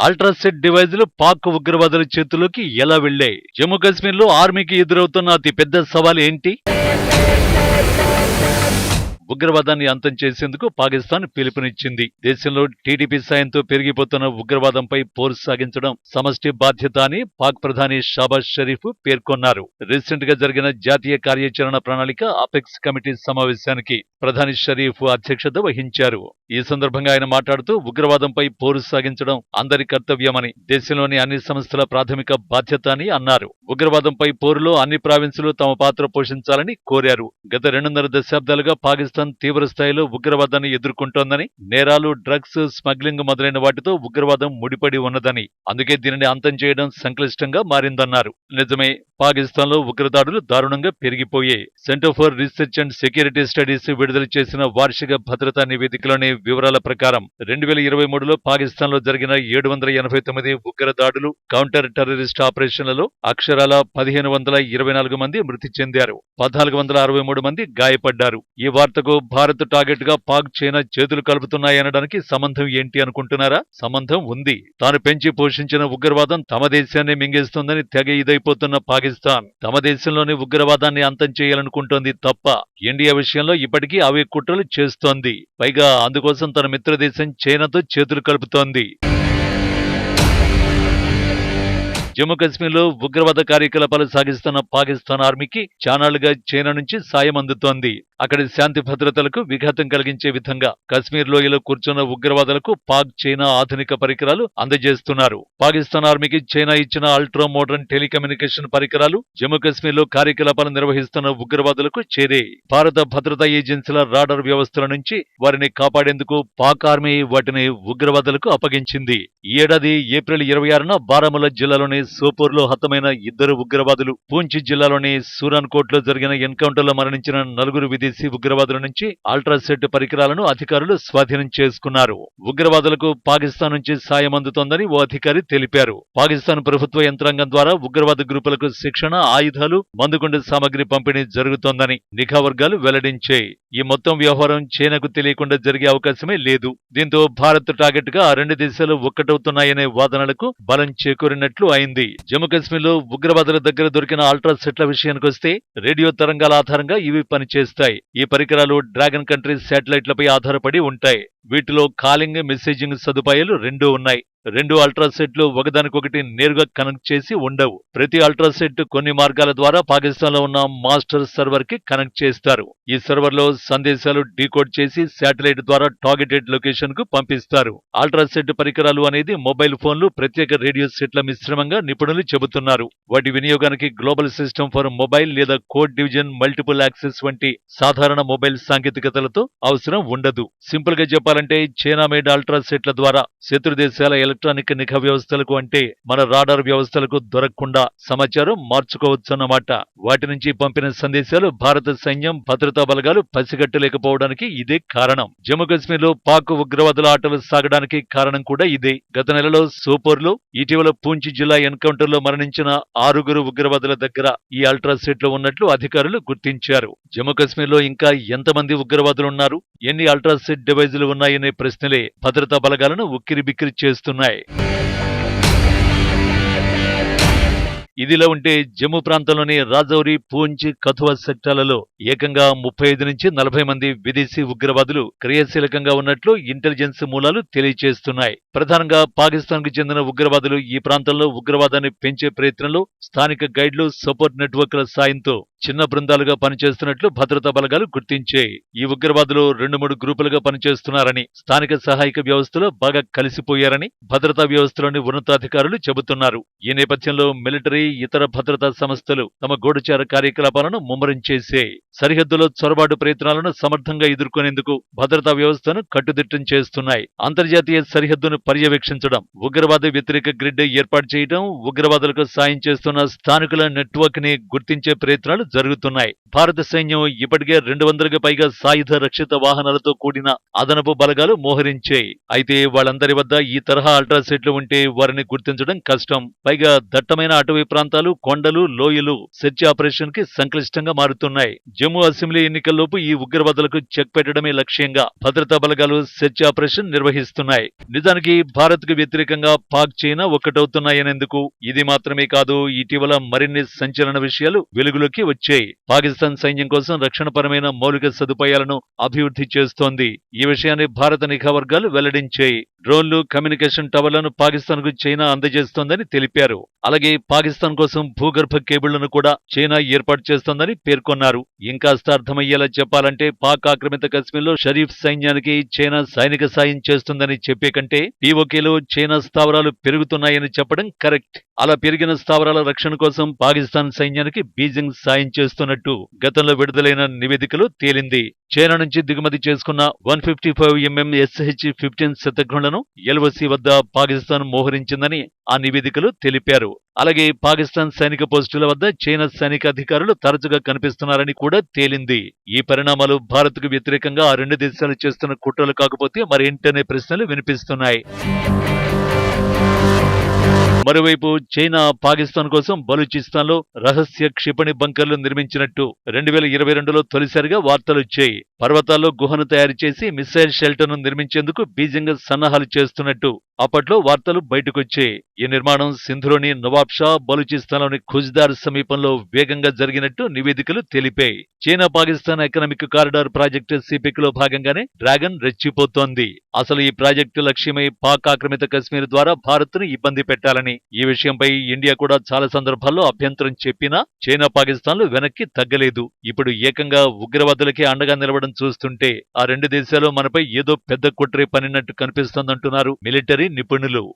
Ultracet డివైజులు Pak ఉగ్రవాదుల చేతుల్లోకి ఎలా వెళ్ళాయి జమ్మూ కాశ్మీర్లో ఆర్మీకి ఎదురవుతున్న అతి పెద్ద సవాల్ ఏంటి? ఉగ్రవాదాన్ని అంతం చేసేందుకు పాకిస్తాన్ పిలుపునిచ్చింది. దేశంలో టీడీపీ సాయంతో పెరిగిపోతున్న ఉగ్రవాదంపై పోరు సాగించడం సమష్టి బాధ్యత అని పాక్ ప్రధాని షాబాజ్ షరీఫ్ పేర్కొన్నారు. రీసెంట్గా జరిగిన జాతీయ కార్యాచరణ ప్రణాళిక అపెక్స్ కమిటీ సమావేశానికి ప్రధాని షరీఫ్ అధ్యక్షత వహించారు. ఈ సందర్భంగా ఆయన మాట్లాడుతూ ఉగ్రవాదంపై పోరు సాగించడం అందరి కర్తవ్యమని దేశంలోని అన్ని సంస్థల ప్రాథమిక బాధ్యత అని అన్నారు. ఉగ్రవాదంపై పోరులో అన్ని ప్రావిన్సులు తమ పాత్ర పోషించాలని కోరారు. గత రెండున్నర దశాబ్దాలుగా పాకిస్తాన్ తీవ్ర స్థాయిలో ఉగ్రవాదాన్ని ఎదుర్కొంటోందని నేరాలు డ్రగ్స్ స్మగ్లింగ్ మొదలైన వాటితో ఉగ్రవాదం ముడిపడి ఉన్నదని అందుకే దీనిని అంతం చేయడం సంక్లిష్టంగా మారిందన్నారు. నిజమే పాకిస్తాన్లో ఉగ్రదాడులు దారుణంగా పెరిగిపోయాయి. Centre for research and security studies విడుదల చేసిన వార్షిక భద్రతా నివేదికలోని వివరాల ప్రకారం రెండు వేల ఇరవై మూడులో పాకిస్తాన్లో జరిగిన ఏడు వందల ఎనభై తొమ్మిది ఉగ్రదాడులు కౌంటర్ టెర్రరిస్ట్ ఆపరేషన్లలో అక్షరాల పదిహేను వందల ఇరవై నాలుగు మంది మృతి చెందారు. పద్నాలుగు వందల అరవై మూడు మంది గాయపడ్డారు. ఈ వార్తకు భారత్ టార్గెట్గా పాక్ చైనా చేతులు కలుపుతున్నాయనడానికి సంబంధం ఏంటి అనుకుంటున్నారా? సంబంధం ఉంది. తాను పెంచి పోషించిన ఉగ్రవాదం తమ దేశాన్ని మింగేస్తుందని తెగ ఇదైపోతున్న పాకిస్తాన్ తమ దేశంలోని ఉగ్రవాదాన్ని అంతం చేయాలనుకుంటోంది తప్ప ఇండియా విషయంలో ఇప్పటికీ అవే కుట్రలు చేస్తోంది. పైగా అందుకోసం తన మిత్రదేశం చైనాతో చేతులు కలుపుతోంది. జమ్మూ కాశ్మీర్లో ఉగ్రవాద కార్యకలాపాలు సాగిస్తున్న పాకిస్తాన్ ఆర్మీకి చానాళ్ళుగా చైనా నుంచి సాయం అందుతోంది. అక్కడి శాంతి భద్రతలకు విఘాతం కలిగించే విధంగా కశ్మీర్ లోయలో కూర్చున్న ఉగ్రవాదులకు పాక్ చైనా ఆధునిక పరికరాలు అందజేస్తున్నారు. పాకిస్తాన్ ఆర్మీకి చైనా ఇచ్చిన అల్ట్రా మోడర్న్ టెలికమ్యూనికేషన్ పరికరాలు జమ్మూ కాశ్మీర్లో కార్యకలాపాలు నిర్వహిస్తున్న ఉగ్రవాదులకు చేరే. భారత భద్రతా ఏజెన్సీల రాడర్ వ్యవస్థల నుంచి వారిని కాపాడేందుకు పాక్ ఆర్మీ వాటిని ఉగ్రవాదులకు అప్పగించింది. ఈ ఏడాది ఏప్రిల్ ఇరవై ఆరున బారాముల్లా జిల్లాలోని సోపూర్లో హతమైన ఇద్దరు ఉగ్రవాదులు పూంచ్ జిల్లాలోని సూరాన్ కోట్లో జరిగిన ఎన్కౌంటర్లో మరణించిన నలుగురు విధి విదేశీ ఉగ్రవాదుల నుంచి అల్ట్రాసెట్ పరికరాలను అధికారులు స్వాధీనం చేసుకున్నారు. ఉగ్రవాదులకు పాకిస్తాన్ నుంచి సాయం అందుతోందని ఓ అధికారి తెలిపారు. పాకిస్తాన్ ప్రభుత్వ యంత్రాంగం ద్వారా ఉగ్రవాద గ్రూపులకు శిక్షణ ఆయుధాలు మందుగుండు సామగ్రి పంపిణీ జరుగుతోందని నిఘా వర్గాలు వెల్లడించాయి. ఈ మొత్తం వ్యవహారం చైనాకు తెలియకుండా జరిగే అవకాశమే లేదు. దీంతో భారత్ టార్గెట్గా రెండు దేశాలు ఒక్కటవుతున్నాయనే వాదనలకు బలం చేకూరినట్లు అయింది. జమ్మూ కాశ్మీర్లో ఉగ్రవాదుల దగ్గర దొరికిన అల్ట్రా సెట్ల విషయానికొస్తే రేడియో తరంగాల ఆధారంగా ఇవి పనిచేస్తాయి. ఈ పరికరాలు డ్రాగన్ కంట్రీ శాటిలైట్లపై ఆధారపడి ఉంటాయి. వీటిలో కాలింగ్ మెసేజింగ్ సదుపాయాలు రెండూ ఉన్నాయి. రెండు అల్ట్రాసెట్లు ఒకదానికొకటి నేరుగా కనెక్ట్ చేసి ఉండవు. ప్రతి అల్ట్రాసెట్ కొన్ని మార్గాల ద్వారా పాకిస్తాన్లో ఉన్న మాస్టర్ సర్వర్కి కనెక్ట్ చేస్తారు. ఈ సర్వర్లో సందేశాలు డీకోడ్ చేసి శాటిలైట్ ద్వారా టార్గెటెడ్ లొకేషన్కు పంపిస్తారు. అల్ట్రాసెట్ పరికరాలు అనేది మొబైల్ ఫోన్లు ప్రత్యేక రేడియో సెట్ల మిశ్రమంగా నిపుణులు చెబుతున్నారు. వాటి వినియోగానికి గ్లోబల్ సిస్టమ్ ఫర్ మొబైల్ లేదా కోడ్ డివిజన్ మల్టిపుల్ యాక్సెస్ వంటి సాధారణ మొబైల్ సాంకేతికతలతో అవసరం ఉండదు. సింపుల్గా చెప్పాలంటే చైనా మేడ్ అల్ట్రాసెట్ల ద్వారా శత్రు దేశాల ఎలక్ట్రానిక్ నిఘా వ్యవస్థలకు అంటే మన రాడార్ వ్యవస్థలకు దొరకకుండా సమాచారం మార్చుకోవచ్చన్నమాట. వాటి నుంచి పంపిన సందేశాలు భారత సైన్యం భద్రతా బలగాలు పసిగట్టలేకపోవడానికి ఇదే కారణం. జమ్మూ కాశ్మీర్లో పాక్ ఉగ్రవాదుల ఆటలు సాగడానికి కారణం కూడా ఇదే. గత నెలలో సోపోర్లో ఇటీవల పూంచ్ జిల్లా ఎన్కౌంటర్లో మరణించిన ఆరుగురు ఉగ్రవాదుల దగ్గర ఈ అల్ట్రాసెట్లు ఉన్నట్లు అధికారులు గుర్తించారు. జమ్మూ కాశ్మీర్లో ఇంకా ఎంతమంది ఉగ్రవాదులున్నారు ఎన్ని అల్ట్రాసెట్ డివైజులు ఉన్నాయనే ప్రశ్నలే భద్రతా బలగాలను ఉక్కిరిబిక్కిరి ఉన్నాయి. ఇదిలా ఉంటే జమ్మూ ప్రాంతంలోని రాజౌరి పూంచ్ కథువా సెక్టార్లలో ఏకంగా ముప్పై ఐదు నుంచి నలభై మంది విదేశీ ఉగ్రవాదులు క్రియాశీలకంగా ఉన్నట్లు ఇంటెలిజెన్స్ మూలాలు తెలియజేస్తున్నాయి ప్రధానంగా పాకిస్తాన్కు చెందిన ఉగ్రవాదులు ఈ ప్రాంతంలో ఉగ్రవాదాన్ని పెంచే ప్రయత్నంలో స్థానిక గైడ్లు సపోర్ట్ నెట్వర్క్ల సాయంతో చిన్న బృందాలుగా పనిచేస్తున్నట్లు భద్రతా బలగాలు గుర్తించాయి. ఈ ఉగ్రవాదులు రెండు మూడు గ్రూపులుగా పనిచేస్తున్నారని స్థానిక సహాయక వ్యవస్థలో బాగా కలిసిపోయారని భద్రతా వ్యవస్థలోని ఉన్నతాధికారులు చెబుతున్నారు. ఈ నేపథ్యంలో మిలిటరీ ఇతర భద్రతా సంస్థలు తమ గూఢచార కార్యకలాపాలను ముమ్మరం చేశాయి. సరిహద్దులో చొరబాటు ప్రయత్నాలను సమర్థంగా ఎదుర్కొనేందుకు భద్రతా వ్యవస్థను కట్టుదిట్టం చేస్తున్నాయి. అంతర్జాతీయ సరిహద్దును పర్యవేక్షించడం ఉగ్రవాద వ్యతిరేక గ్రిడ్ ఏర్పాటు చేయడం ఉగ్రవాదులకు సాయం చేస్తున్న స్థానికుల నెట్వర్క్ని గుర్తించే ప్రయత్నాలు జరుగుతున్నాయి. భారత సైన్యం ఇప్పటికే రెండు వందలకు పైగా సాయుధ రక్షిత వాహనాలతో కూడిన అదనపు బలగాలు మోహరించాయి. అయితే వాళ్ళందరి వద్ద ఈ తరహా అల్ట్రాసెట్లు ఉంటే వారిని గుర్తించడం కష్టం. పైగా దట్టమైన అటవీ ప్రాంతాలు కొండలు లోయలు సెర్చ్ ఆపరేషన్కి సంక్లిష్టంగా మారుతున్నాయి. జమ్మూ అసెంబ్లీ ఎన్నికల్లోపు ఈ ఉగ్రవాదులకు చెక్ పెట్టడమే లక్ష్యంగా భద్రతా బలగాలు సెర్చ్ ఆపరేషన్ నిర్వహిస్తున్నాయి. నిజానికి భారత్కు వ్యతిరేకంగా పాక్ చైనా ఒక్కటవుతున్నాయనేందుకు ఇది మాత్రమే కాదు ఇటీవల మరిన్ని సంచలన విషయాలు వెలుగులోకి వచ్చాయి. పాకిస్తాన్ సైన్యం కోసం రక్షణపరమైన మౌలిక సదుపాయాలను అభివృద్ధి చేస్తోంది. ఈ విషయాన్ని భారత నిఘా వర్గాలు వెల్లడించాయి. డ్రోన్లు కమ్యూనికేషన్ టవర్లను పాకిస్తాన్కు చైనా అందజేస్తోందని తెలిపారు. అలాగే పాకిస్తాన్ కోసం భూగర్భ కేబుళ్ళను కూడా చైనా ఏర్పాటు చేస్తోందని పేర్కొన్నారు. ఇంకాస్త అర్థమయ్యేలా చెప్పాలంటే పాక్ ఆక్రమిత కశ్మీర్లో షరీఫ్ సైన్యానికి చైనా సైనిక సాయం చేస్తుందని చెప్పే కంటే పీఓకేలో చైనా స్థావరాలు పెరుగుతున్నాయని చెప్పడం కరెక్ట్. అలా పెరిగిన స్థావరాల రక్షణ కోసం పాకిస్తాన్ సైన్యానికి బీజింగ్ సాయం చేస్తున్నట్టు గతంలో విడుదలైన నివేదికలో తేలింది. చైనా నుంచి దిగుమతి చేసుకున్న one fifty five MM SH fifteen శతఘ్నులను LOC వద్ద పాకిస్తాన్ మోహరించిందని ఆ నివేదికలు తెలిపారు. అలాగే పాకిస్తాన్ సైనిక పోస్టుల వద్ద చైనా సైనిక అధికారులు తరచుగా కనిపిస్తున్నారని కూడా తేలింది. ఈ పరిణామాలు భారత్కు వ్యతిరేకంగా ఆ రెండు దేశాలు చేస్తున్న కుట్రలు కాకపోతే మరేంటనే ప్రశ్నలు వినిపిస్తున్నాయి. మరోవైపు చైనా పాకిస్తాన్ కోసం బలూచిస్తాన్లో రహస్య క్షిపణి బంకర్లు నిర్మించినట్టు రెండు వేల ఇరవై రెండులో తొలిసారిగా వార్తలొచ్చాయి పర్వతాల్లో గుహను తయారు చేసి మిసైల్ షెల్టర్ను నిర్మించేందుకు బీజింగ్ సన్నాహాలు చేస్తున్నట్టు అప్పట్లో వార్తలు బయటకొచ్చాయి. ఈ నిర్మాణం సింధులోని నవాబ్ షా బలూచిస్తాన్లోని ఖుజ్దార్ సమీపంలో వేగంగా జరిగినట్టు నివేదికలు తెలిపాయి. China Pakistan economic corridor project సిపిక్లో భాగంగానే డ్రాగన్ రెచ్చిపోతోంది. అసలు ఈ ప్రాజెక్టు లక్ష్యమై పాక్ ఆక్రమిత కశ్మీర్ ద్వారా భారత్ను ఇబ్బంది పెట్టాలని. ఈ విషయంపై ఇండియా కూడా చాలా సందర్భాల్లో అభ్యంతరం చెప్పినా చైనా పాకిస్తాన్లు వెనక్కి తగ్గలేదు. ఇప్పుడు ఏకంగా ఉగ్రవాదులకే అండగా నిలవడం చూస్తుంటే ఆ రెండు దేశాలు మనపై ఏదో పెద్ద కుట్రే పనినట్టు కనిపిస్తోందంటున్నారు మిలిటరీ నిపుణులు.